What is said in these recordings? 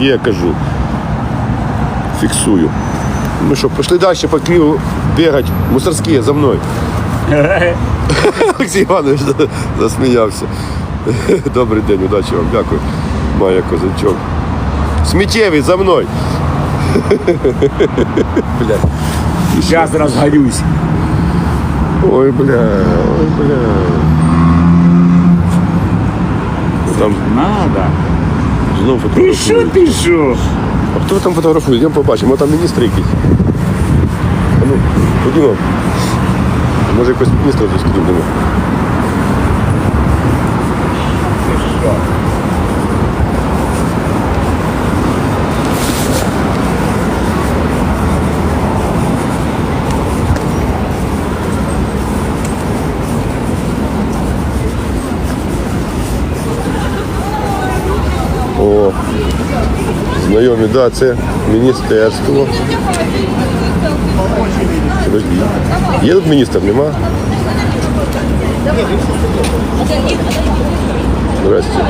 Я кажу. Фіксую. Ми що, пішли далі по Києву бігати, мусорські за мною. Олексій Іванович засміявся. Добрий день, удачі вам, дякую. Майя Козачок. Сміттєвий за мною. Блядь. Сейчас разгорюсь. Ой, бля, ой, бля. Там Надо. Знову что, фотографують. что? А хто там фотографує? Йдемо побачимо, там міністр якийсь. А ну, ходімо. Може якось міністра зустрінемо. О, да, це міністерство. Є тут міністр, нема? Здрасте.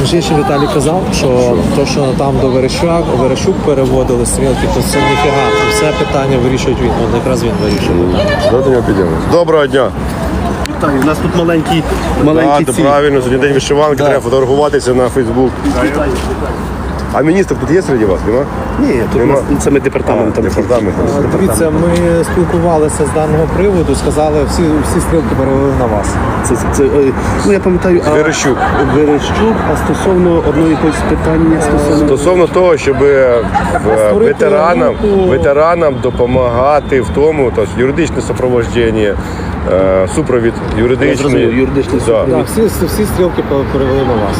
Між ще Віталій казав, що то, що там до Верещук, Верещук переводили стрілки, то це ніфіга. Все питання вирішують він. От якраз він вирішує. Доброго дня. У нас тут маленький, маленькі. маленький то правильно, сьогодні день вишиванки, треба фотографуватися на Фейсбук. А міністр тут є серед вас, нема? Ні, тут Нема. нас це ми департаментом. Департаментом. Дивіться, ми спілкувалися з даного приводу, сказали, всі, всі стрілки перевели на вас. Це, це, це, е, ну я пам'ятаю, а Верещук. Верещук, а стосовно одного якогось питання стосовно Стосовно того, щоб е, в- ветеранам, групу. ветеранам допомагати в тому, тобто юридичне супроводження, е, супровід юридичний. зрозумів, юридичний Да. Так, всі, всі, всі стрілки пе- перевели на вас.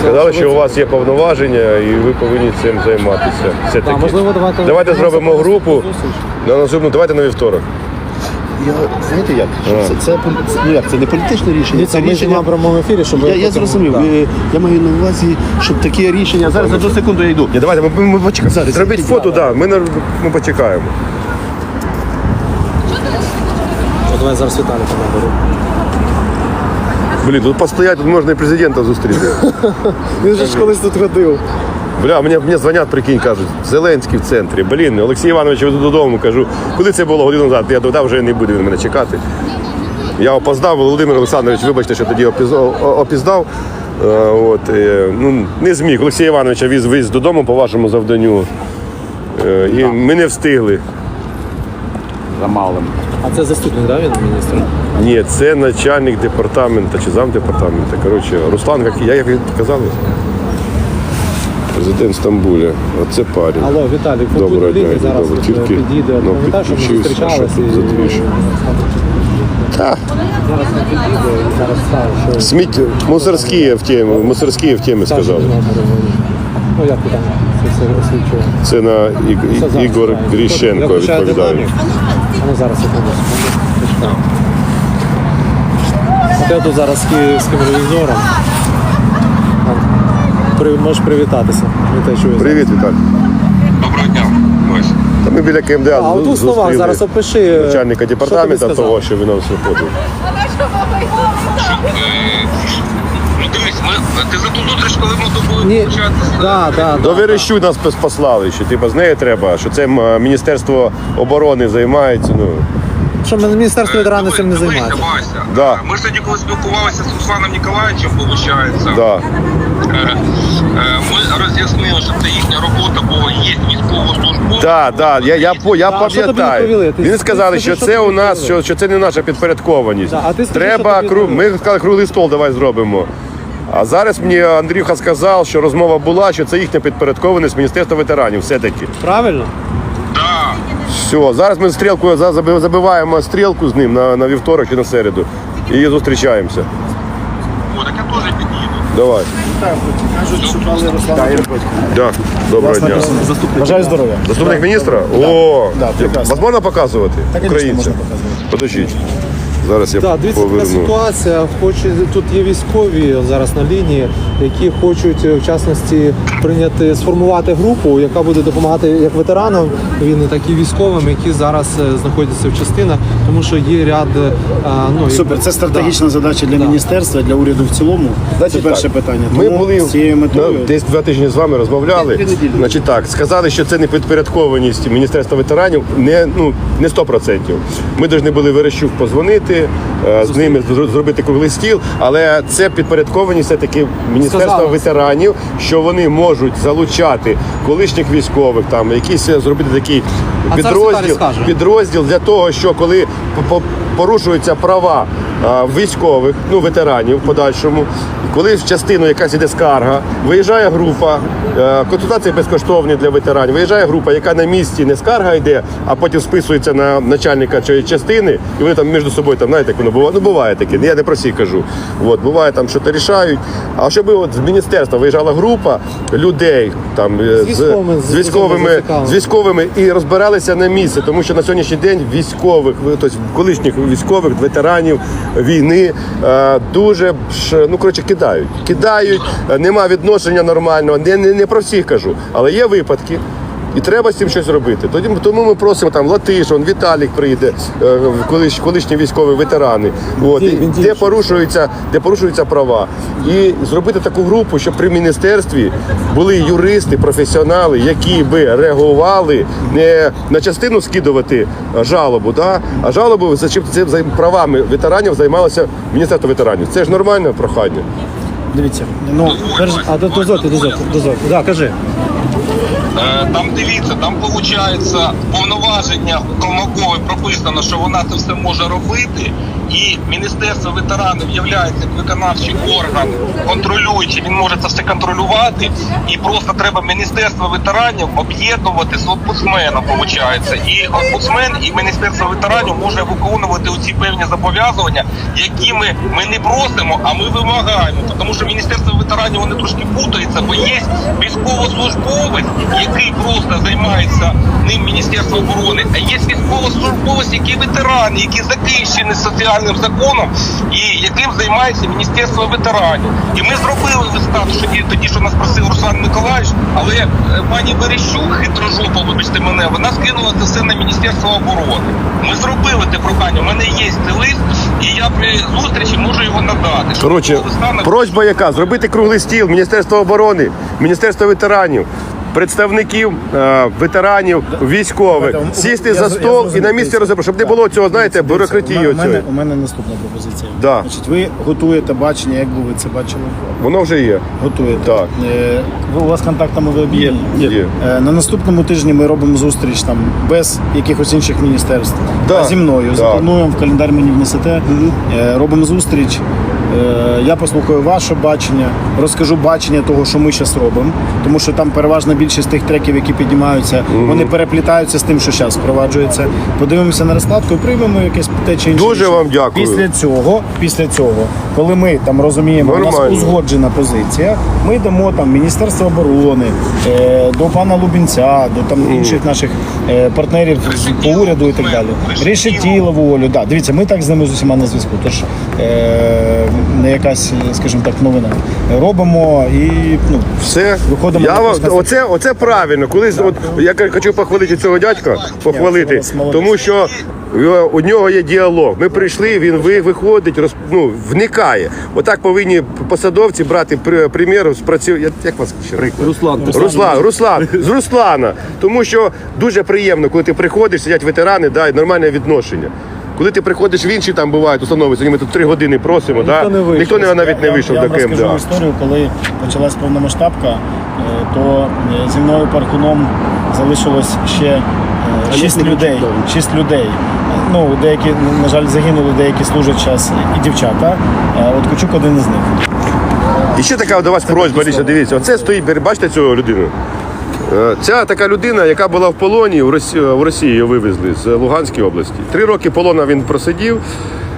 Сказали, що у вас є повноваження і ви повинні цим займатися. Все Так, можливо, давайте давайте зробимо групу на наступну. Давайте на вівторок. я знаєте як? Що це, це, це, ну як це не політичне рішення, це ми рішення. на прямому ефірі, щоб Я, я зрозумів. Е, Я маю на увазі, щоб таке рішення. Зараз за одну секунду я йду. Ні, давайте ми, ми, ми почекаємо. Зараз, Зробіть фото, да, ми, на- ми почекаємо. От Давай зараз Віталій наберу. Блін, тут постояти, тут можна і президента зустріти. Він же ж колись тут ходив. Бля, мені, мені дзвонять, прикинь, кажуть, Зеленський в центрі. Блін, Олексій Іванович, я веду додому, кажу, коли це було годину назад, я додав, вже не буде він мене чекати. Я опоздав, Володимир Олександрович, вибачте, що тоді опіздав. Е, От, е, ну, не зміг. Олексія Івановича віз, віз додому по вашому завданню. Е, І ми не встигли. За малым. А це заступник, да, він міністр? Ні, це начальник департаменту чи замдепартаменту. Коротше, Руслан, як я як ви казали? Президент Стамбуля. Оце парень. Алло, Віталій, Доброго дня, зараз добре, тільки, підійде. ну, Пам'ятаєш, що ми підключився, зустрічалися що тут двіж? Та, зараз не підійде і зараз скаже, що сміття, мусорські в темі, мусорські в темі сказали. Ну як ти там це все освічує? Це на Ігор. Гріщенко відповідає. А Ну зараз я. Почекай. От я тут зараз з київським ревізором. При, можеш привітатися. Не те, що Привіт, Віталій. Доброго дня, Ось. Та ми біля КМДА А у двох словах зустріли зараз опиши. начальника що департаменту того, що він нам виходив. Ти за ту зустріч, коли ми тобою Ні, почати да, да, До да. Верещу нас послали, що типу, з нею треба, що це м, Міністерство оборони займається. Ну, Що ми- Міністерство ветеранів цим не займається. Вася. Да. Ми ж тоді, коли спілкувалися з Русланом Ніколаєвичем, виходить, да. е, е, ми роз'яснили, що це їхня робота, бо є військовослужбовці. Так, так, я, я, по- я А що тобі пам'ятаю. відповіли? Ти- Він скажи, що що це тобі у нас, відповіли? що, що це не наша підпорядкованість. Да, а ти скажи, Треба що тобі кру... відповіли? Ми сказали, круглий стол давай зробимо. А зараз мені Андрюха сказав, що розмова була, що це їхня підпорядкованість Міністерства ветеранів. Все-таки. Правильно? Да. Все, зараз ми стрілку забиваємо стрілку з ним на, на вівторок чи на середу. І зустрічаємося. О, так я теж під'їду. Давай. Кажуть, шукали Руслана. Да. Доброго дня. Бажаю здоров'я. Заступник міністра? О, Да, прекрасно. вас можна показувати? Українцям? можна показувати. Подождіть. Зараз я Так, дивіться, така ситуація. Хоче тут є військові зараз на лінії, які хочуть е, в частності прийняти сформувати групу, яка буде допомагати як ветеранам війни, так і військовим, які зараз е, знаходяться в частинах, тому що є ряд е, ну Супер, це стратегічна задача для міністерства, для уряду в цілому. Значить, це перше так, питання. Ми були з цією метою. десь два тижні з вами розмовляли. Дві. Значить так, сказали, що це не підпорядкованість Міністерства ветеранів, не ну не 100%. Ми повинні були Верещук позвонити, е, з ними зр- зробити круглий стіл, але це підпорядкованість все-таки Міністерства ветеранів, що вони можуть залучати колишніх військових, там якісь е, зробити такий підрозділ, підрозділ для того, що коли по- по- порушуються права військових, ну ветеранів в подальшому, коли в частину якась іде скарга, виїжджає група, е, консультації безкоштовні для ветеранів. Виїжджає група, яка на місці не скарга йде, а потім списується на начальника цієї частини, і вони там між собою там знаєте, як воно буває. Ну буває таке. Я не про всіх кажу. От буває там, що то рішають. А щоб от з міністерства виїжджала група людей там е, З військовими, з з військовими, з військовими і розбиралися на місці, тому що на сьогоднішній день військових, тобто колишніх військових, ветеранів війни е, дуже ну коротше кидають. Кидають, е, нема відношення нормального. Не, не, не про всіх кажу, але є випадки. І треба з цим щось робити. Тоді тому ми просимо там Латишин, Віталік прийде, е, колиш, колишні військові ветерани. От, і, де порушуються, де порушуються права. І зробити таку групу, щоб при міністерстві були юристи, професіонали, які би реагували не на частину скидувати жалобу, да? а жалобу за чим за правами ветеранів займалося Міністерство ветеранів. Це ж нормальне прохання. Дивіться, ну перш а до- дозвольте, дозвольте, дозвольте. Да, кажи. Е, Там дивіться, там виходить повноваження Колмакової прописано, що вона це все може робити. І Міністерство ветеранів є виконавчий орган, контролюючий, він може це все контролювати. І просто треба Міністерство ветеранів об'єднувати з омбудсменом, виходить. І омбудсмен і Міністерство ветеранів може виконувати оці певні зобов'язання, які ми, ми не просимо, а ми вимагаємо. Тому що Міністерство ветеранів вони трошки путаються, бо є військовослужбовець, який просто займається ним Міністерство оборони, а є військовослужбовець, який ветеран, який захищений соціальним законом і яким займається Міністерство ветеранів. І ми зробили листа, що тоді, що нас просив Руслан Миколаївич, але е, пані Верещук, хитрожопа, вибачте мене, вона скинула це все на Міністерство оборони. Ми зробили те прохання. У мене є цей лист, і я при зустрічі можу його надати. Коротше, просьба яка? Зробити круглий стіл Міністерство оборони, Міністерство ветеранів. Представників е, ветеранів, військових, сісти за стол і на місці розібрати, щоб не було цього, знаєте, бюрократії. у мене, у мене наступна пропозиція. Значить, ви готуєте бачення, як би ви це бачили? Воно вже є. Готуєте. Так. Е, ви у вас контактами ви об'єднані? Є. Е, На наступному тижні ми робимо зустріч там без якихось інших міністерств. Да. А зі мною заплануємо в календар мені внесете. Робимо зустріч. Е, Я послухаю ваше бачення, розкажу бачення того, що ми зараз робимо. Тому що там переважна більшість тих треків, які піднімаються, вони переплітаються з тим, що зараз впроваджується. Подивимося на розкладку і приймемо якесь те чи інше. Дуже рішення. вам дякую. Після цього, після цього, коли ми там розуміємо, у нас узгоджена позиція, ми йдемо там Міністерство оборони, е, до пана Лубінця, до там інших наших е, партнерів по уряду і так далі. Решетілову Олю. Да, дивіться, ми так з ними з усіма на зв'язку. Тож не якась, скажімо так, новина. Робимо і ну, Все. Виходимо я на вам, оце, оце правильно. Коли от, я хочу похвалити цього дядька, похвалити, Ні, тому що е, у нього є діалог. Ми прийшли, він виходить, роз, ну, вникає. Отак повинні посадовці брати при- примір з праців. Я- Як вас ще? Руслан, Руслан, Руслан, з Руслана. Тому що дуже приємно, коли ти приходиш, сидять ветерани, да, і нормальне відношення. Коли ти приходиш в інші, там бувають установи, сьогодні ми тут три години просимо, да? не вийшов. ніхто не, навіть не вийшов я до вам ким. розкажу Да. історію, коли почалась повномасштабка, е, то е, зі мною паркуном залишилось ще е, шість людей. Шість людей. Ну, деякі, на жаль, загинули, деякі служать зараз і дівчата. От Кучук один із них. І ще така до вас просьба, Ліся, дивіться, оце стоїть, бачите цю людину? Е, Ця така людина, яка була в полоні в Росії, в Росії її вивезли з Луганської області. Три роки полона він просидів.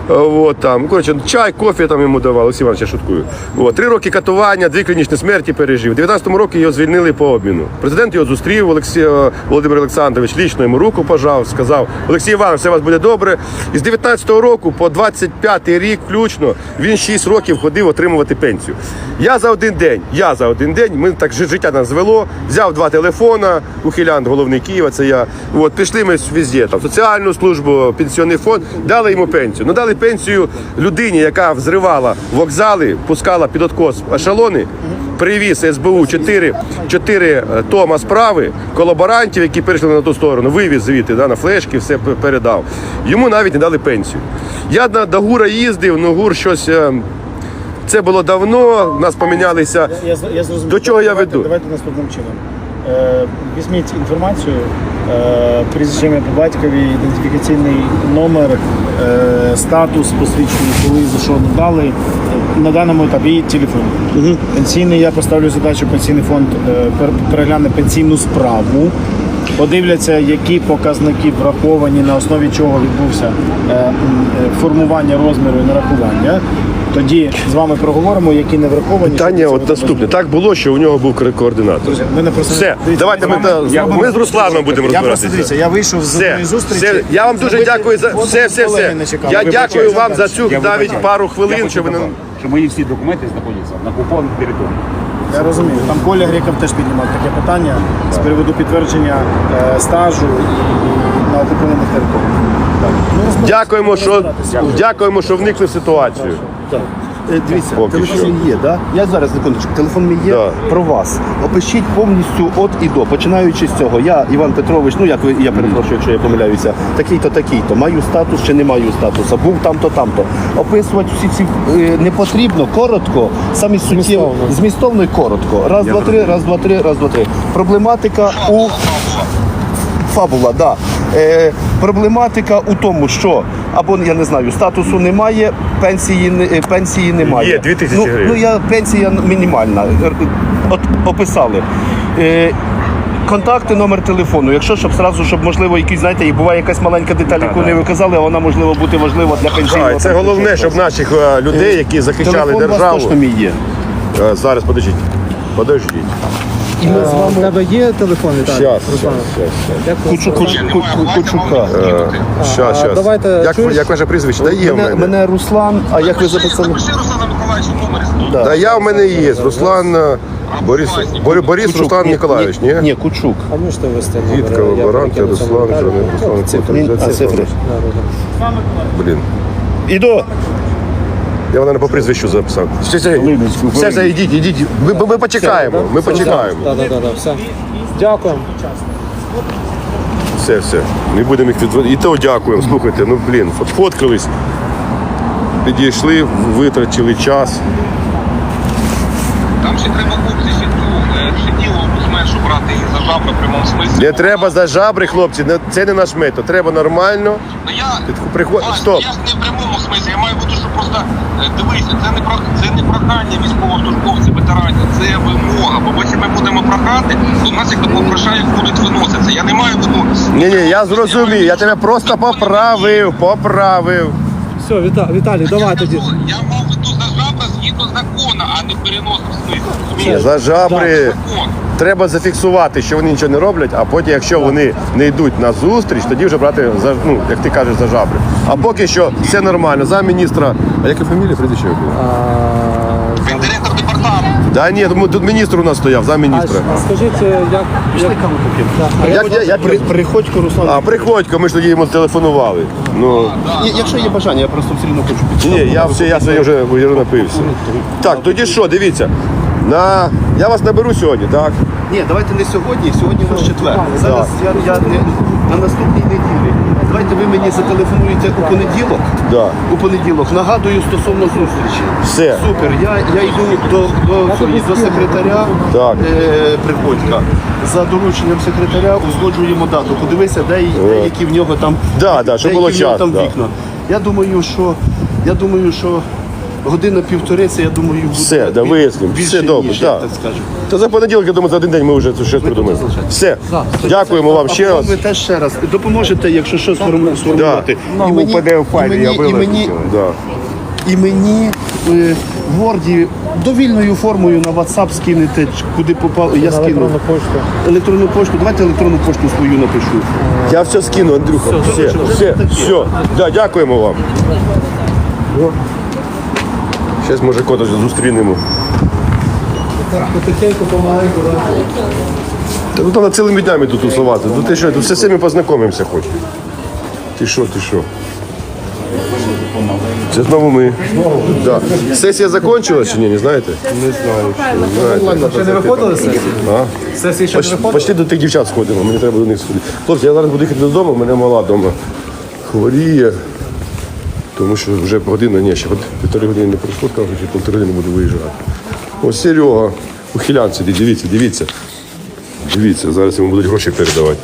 От, там, коротше, чай, кофе там йому давали, Олексій Іванович, я шуткую. От, три роки катування, дві клінічні смерті пережив. У 19-му році його звільнили по обміну. Президент його зустрів, Олексій, е, Володимир Олександрович лічно йому руку пожав, сказав, Олексій Іванович, все у вас буде добре. І з 19-го року по 25-й рік включно він 6 років ходив отримувати пенсію. Я за один день, я за один день, ми так життя нас звело, взяв два телефона, Ухилян, головний Києва, це я. От, пішли ми везде, там, соціальну службу, пенсіонний фонд, дали йому пенсію. Ну дали пенсію людині, яка взривала вокзали, пускала під откос ешелони, привіз СБУ 4, 4 тома справи колаборантів, які перейшли на ту сторону, вивіз звідти да, на флешки, все передав. Йому навіть не дали пенсію. Я на, до Гура їздив, ну Гур щось. е, Це було давно, нас помінялися. Я, з- я зрозумів. До чого я давайте, веду? Давайте наступним чином. Е, візьміть інформацію, е, прізвище ім'я по батькові, ідентифікаційний номер, е, статус посвідчення, коли за що надали на даному етапі і телефон. Пенсійний я поставлю задачу, пенсійний фонд перегляне пенсійну справу. Подивляться, які показники враховані, на основі чого відбувся формування розміру і нарахування. Тоді з вами проговоримо, які не враховані. Питання от наступне. Так було, що у нього був координатор. Друзі, в мене просто Все, Дивіться, давайте ми, з вами- та- я- ми з Русланом будемо Я просто дивіться, розбиратися. я вийшов з Все, одної зустрічі. все. Я вам дуже зробити дякую за фото все, все, колеги все. не. Я Вибачайте, дякую вам за цю Я навіть вибачаю. пару Я хвилин, хочу що ви добавити, що мої всі документи знаходяться на окупованій території. Я розумію. Там Коля Греков теж піднімав таке питання з приводу підтвердження е, стажу і на окупованих територіях. Дякуємо, що дякуємо, що вникли в ситуацію. Так. Е, Дивіться, Поки телефон що. мій є, да? Я зараз секундочку, телефон мій є Да. про вас. Опишіть повністю от і до, починаючи з цього. Я, Іван Петрович, ну як ви, я перепрошую, якщо я помиляюся, такий-то, такий-то, маю статус чи не маю статусу, був там-то, там-то. Описувати всі ці е, не потрібно, коротко, самі суттєво, Змістовно. змістовно і коротко. Раз, два, три, раз, два, три, раз, два, три. Проблематика у фабула, да. Е, проблематика у тому, що або я не знаю, статусу немає, пенсії е, пенсії немає. Є, 2000 ну, гривень. Ну я пенсія мінімальна. Е, От описали. Е, Контакти, номер телефону. Якщо щоб зразу, щоб можливо, якісь, знаєте, і буває якась маленька деталь, яку не виказали, а вона можливо бути важлива для пенсійного. Так, це головне, щоб наших е, людей, які захищали телефон у вас державу. точно мій є. Зараз подождіть. Подождіть. І ми з У вами тебе є телефон, Віталій? Щас, Руслан? щас, Кучука. вам кинути. Щас, А, щас. давайте, Як, чуєш? як ваше прізвище? Та є в мене, мене. мене Руслан, а як ви записали? напиши Руслана Миколаївича номер. Да. Та я в мене є. Руслан е, Борис, Бор- Борис Кучук. Руслан Ні, Ніколаєвич, ні? Ні, Кучук. А можете ввести номер? Дід, Я колаборанти, перекину цьому Руслан, Віталію. Руслан, Руслан, Він- а, цифри. цифри. Да, да, да. Блін. Іду. Я вона по прізвищу записав. Все, все, Хвилиночку, все, все, йдіть, ідіть. Ми, ми, ми почекаємо, ми почекаємо. Да, да, да, да, все. Дякуємо. Все, все. Не будемо їх відводити. І то дякуємо. Слухайте, ну блін, фот- фоткались, підійшли, витратили час. Там ще треба хлопці ще цю е, зменшу брати і за жабри в прямому смислі. Не треба за жабри, хлопці, не- це не наш метод. Треба нормально. Ну я приход- Вась, стоп. я ж не в прямому смислі, я маю бути, просто е, дивися, це не про це не прохання військовослужбовців, ветеранів, це вимога. Бо якщо ми будемо прохати, то в нас як до попрошаєк будуть виноситися. Я не маю в виду. Ні, ні, я зрозумів, я тебе просто поправив, поправив. Все, Віта- Віталій, давай я, тоді. я мав в виду за жабра згідно закону, а не в переносному смислі. розумієш? За жабри Закон. Треба зафіксувати, що вони нічого не роблять, а потім, якщо вони не йдуть на зустріч, тоді вже брати за ну, як ти кажеш, за жабри. А поки що все нормально. За міністра. А яка фамілія прізвище? було? Він директор департаменту. Да ні, тому тут міністр у нас стояв, за міністра. а скажіть, е, як... як... Да, Як, як, як, приходько Руслан. а приходько, ми ж тоді йому телефонували. Ну якщо є бажання, я просто все одно хочу підставити. ні, я все, я вже, вже напився. Так, тоді що, дивіться. На... Я вас наберу сьогодні, так? Ні, давайте не сьогодні, сьогодні у нас четвер. Зараз я, я не, на наступній неділі. Давайте ви мені зателефонуєте у понеділок. Да. У понеділок нагадую стосовно зустрічі. Все. Супер. Я, я йду до, до, до секретаря Так. е, Приходька. За дорученням секретаря узгоджуємо дату. Подивися, де, й- де які в нього там, Да, да, щоб де було які в нього час, там да. вікна. Я думаю, що я думаю, що година-півтори, це я думаю, буде Все, да, вияснимо. більше, Все добре, ніж, так. я так скажу. Та за понеділок, я думаю, за один день ми вже це щось придумаємо. Все, дякуємо вам ще раз. Ви теж ще раз допоможете, якщо щось сформу- сформувати. Ну, І мені- у PDF-файлі і я мені- і мені. Да. і мені е, в Word довільною формою на WhatsApp скинете, ч- куди попав. Я скину Електронну пошту. електронну пошту. Давайте електронну пошту свою напишу. Я все скину, Андрюха. Все, все, все. Да, дякуємо вам. Зараз, може, кота зустрінемо. Потихеньку, помаленьку. Та ну треба цілими днями тут тусувати. Ну ти що, тут все з цими познайомимося хоч. Ти що, ти що? Це знову ми. Да. Сесія закінчилась чи ні, не знаєте? Не знаю. Не знаєте. Ще не виходили з сесії? А? Сесії ще не Поч- виходили? Почти до тих дівчат сходимо, мені треба до них сходити. Хлопці, я зараз буду їхати додому, в мене мала вдома хворіє. Тому що вже година, ні, ще півтори години не пройшло, кажуть, що півтори години буду виїжджати. Ось Серега, ухилян сидить, дивіться, дивіться. Дивіться, зараз йому будуть гроші передавати.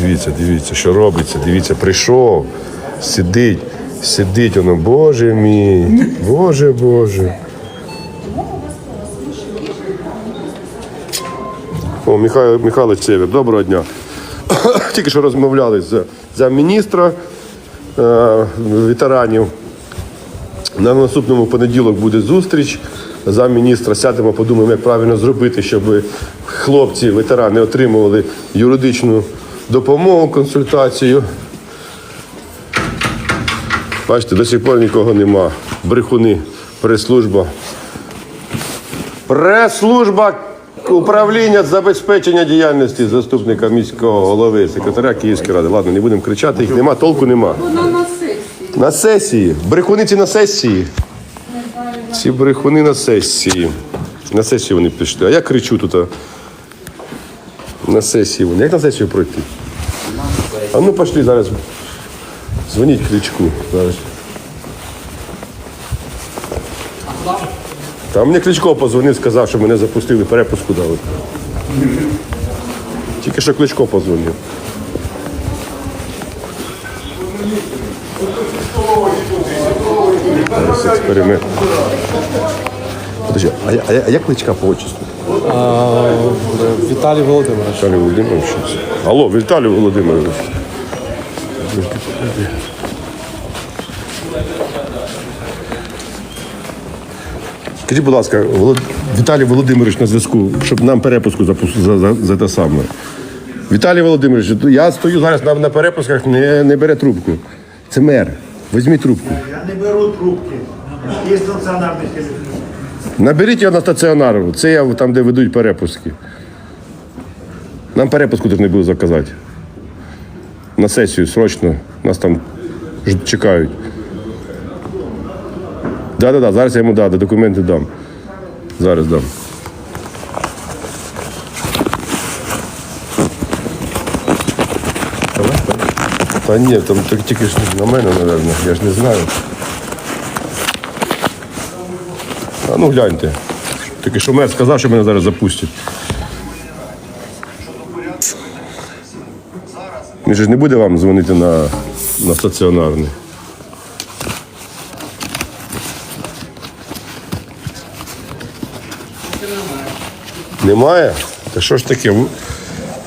Дивіться, дивіться, що робиться, дивіться, прийшов, сидить, сидить воно, Боже мій, Боже, Боже. О, Михайло Михайлович Север, доброго дня. Тільки що розмовляли з замміністра ветеранів. На наступному понеділок буде зустріч. Замміністра сядемо, подумаємо, як правильно зробити, щоб хлопці, ветерани отримували юридичну допомогу, консультацію. Бачите, до сих пор нікого нема. Брехуни, прес-служба. Прес-служба управління забезпечення діяльності заступника міського голови, секретаря Київської ради. Ладно, не будемо кричати, їх нема, толку нема. Вона на сесії. На сесії. Брехуниці на сесії. Ці брехуни на сесії. На сесію вони пішли. А я кричу тут. На сесії вони. Як на сесію пройти? А ну пішли зараз. Дзвоніть кричку. Зараз. Та мені Кличко позвонив, сказав, що мене запустили, перепуску дали. Тільки що Кличко позвонив. Зараз експеримент. Подожди, а, я- а, я- а як кличка по отчеству? А, Віталій Володимирович. Віталій Володимирович. Алло, Віталій Володимирович. Подожди, подожди. Скажіть, будь ласка, Волод- Віталій Володимирович на зв'язку, щоб нам перепуску запустити за, за, за те саме. Віталій Володимирович, я стою зараз на, на перепусках, не, не бере трубку. Це мер. Візьміть трубку. Я не беру трубки. Є стаціонарний телефон. Наберіть його на стаціонар. Це я там, де ведуть перепуски. Нам перепуску повинні були заказати. На сесію срочно. Нас там чекають. Так, так, так, зараз я йому да, документи дам. Зараз дам. Та ні, там тільки ж на мене, мабуть, я ж не знаю. А ну гляньте. Тільки що мер сказав, що мене зараз запустять. Він же ж не буде вам дзвонити на, на стаціонарний. Немає? Та що ж таке?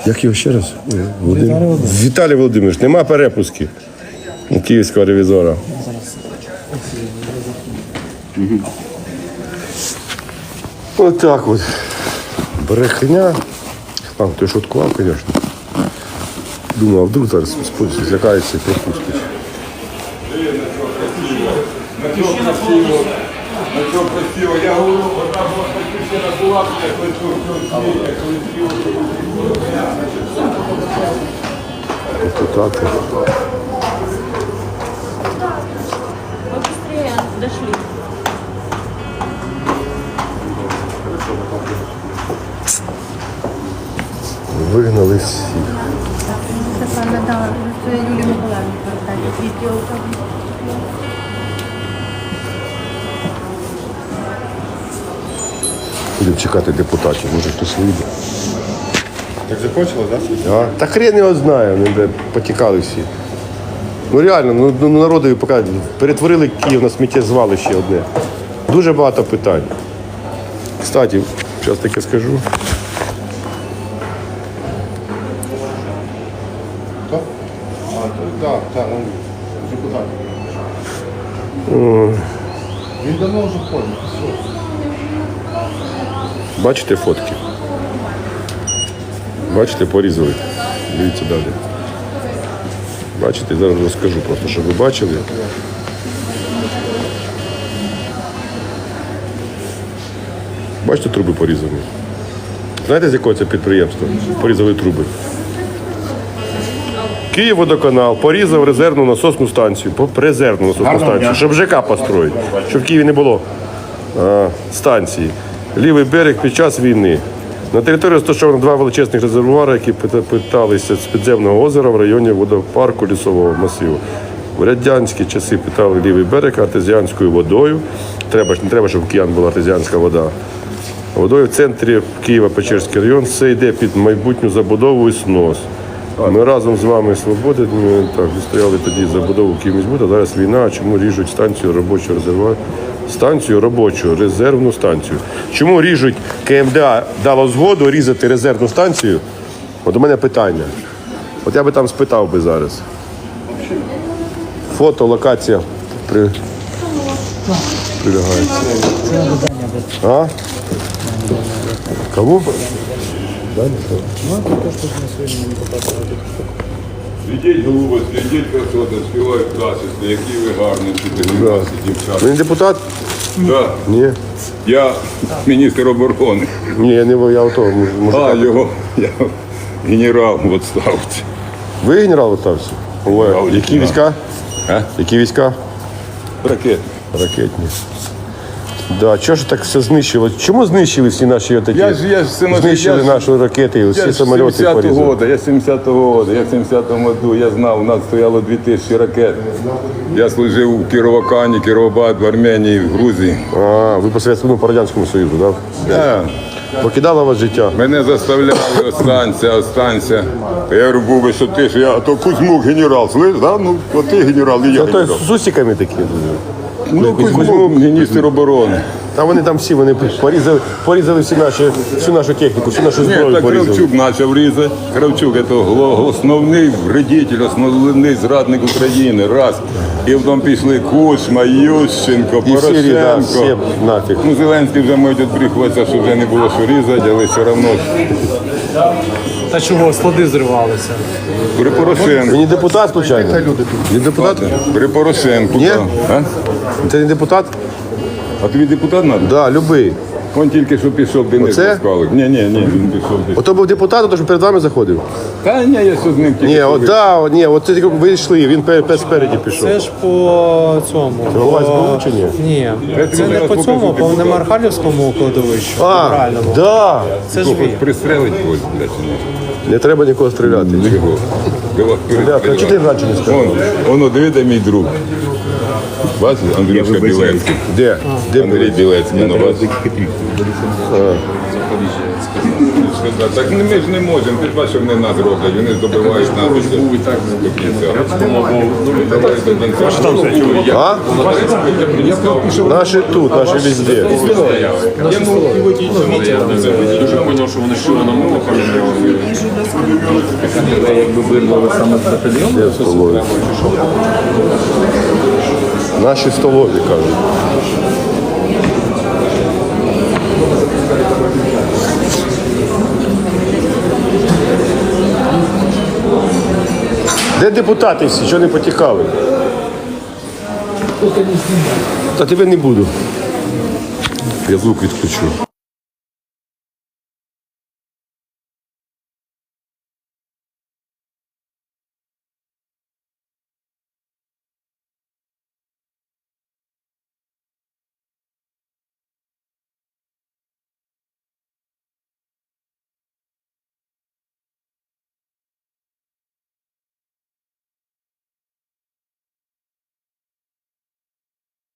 Як його ще раз? Володимир. Віталій Володимирович, нема перепусків у київського ревізора. Отак от. Брехня. А, ти шуткував, звісно. Думав, вдруг зараз злякається і пропустить. Депутати. Побыстрее дошли. Вигнали всіх. Це пане, да, це Юлія Миколаївна Будемо чекати депутатів, може хтось вийде. Так закончили, так? Та хрен його знає, вони де потікали всі. Ну реально, ну, ну народові поки перетворили Київ на сміттєзвалище одне. Дуже багато питань. Кстати, зараз таке скажу. Так, так, депутат. Він давно вже ходить. Бачите фотки? Бачите, порізали. Дивіться далі. Бачите, зараз розкажу просто, щоб ви бачили. Бачите, труби порізані. Знаєте, з якого це підприємства? Порізали труби. Київводоканал порізав резервну насосну станцію, резервну насосну станцію, щоб ЖК построїти, щоб в Києві не було а, станції. Лівий берег під час війни. На території розташовано два величезних резервуари, які питалися з підземного озера в районі водопарку лісового масиву. В радянські часи питали лівий берег артезіанською водою. Треба ж не треба, щоб в киян була артезіанська вода. Водою в центрі Києва Печерський район все йде під майбутню забудову і снос. Ми разом з вами свободи ми, так, стояли тоді забудову Київміськбуд, а зараз війна. Чому ріжуть станцію робочого резервуару? Станцію робочу, резервну станцію. Чому ріжуть КМДА дало згоду різати резервну станцію? От у мене питання. От я би там спитав би зараз. Фото, локація при... прилягає. А? Кому? Слідіть голуби, слідіть красоти, співають качество, які ви гарні, дівчата. дівчата. Ви не депутат? Да. Ні. Я міністр оборони, Ні, я не я ото. а його я генерал в відставці. Ви генерал остався? Ой, які да. війська? А? Які війська? Ракет. Ракетні. Да, чого ж так все знищило? Чому знищили всі наші отакі? Я ж- я ж знищили я ж- наші ракети, всі Я самоліти 70-го порізали. года, я 70-го года, я в 70-му году, я знав, у нас стояло 2000 ракет. Я служив у Кіровакані, Кіровбад, в Арменії, в Грузії. А, ви по Совєтському по Радянському Союзу, так? Да. Покидало вас життя. Мене заставляли останься, останься. Я говорю, був що ти ж я, а то Кузьмук генерал, слиш, да? Ну, от ти генерал, і я той генерал. з усиками такі. Ну, Кузьмук, міністр оборони. Там вони там всі вони порізали, порізали всі наші, всю нашу техніку, всю нашу Ні, зброю так порізали. Кравчук почав різати. Кравчук це гло- основний вредитель, основний зрадник України. Раз. І потім пішли Кучма, Ющенко, І всі, да, всі Порошенко. нафіг. Ну, Зеленський вже мають відбріхуватися, що вже не було що різати, але все одно Та чого, склади зривалися. при Ви Порошенку. не депутат, случайно? Не депутат? При Порошенку. Ні? А? Це не депутат? а тобі депутат Так, Да, любий. Він тільки що пішов Денис Оце? Москалик. Ні, ні, ні, він пішов десь. Ото був депутат, то що перед вами заходив. Та ні, я що з ним тільки. Ні, от да, от, ні, от це тільки ви йшли, він пер- пер- спереді пішов. Це ж по цьому. голова по- СБУ чи ні? Ні. Це не по цьому, по. Немархалівському кладовищу. А, Правильному. да. Це ж він. пристрелить когось, блядь, чи ні? Не треба нікого стріляти. Чого? Чого ти раніше не сказав? Вон, воно, диви, де мій друг. Бачиш, Андрюшка Білецький. Де? Де Андрій Білецький, ну бачиш. Так ми ж не можемо, ти ж бачиш, вони нас роблять, вони ж добивають нас. до кінця. Давай до кінця. А? Наші тут, наші везде. Де в столові? Наші столові, кажуть. Де депутати всі? Що не потікали? Та тебе не буду. Я звук відключу.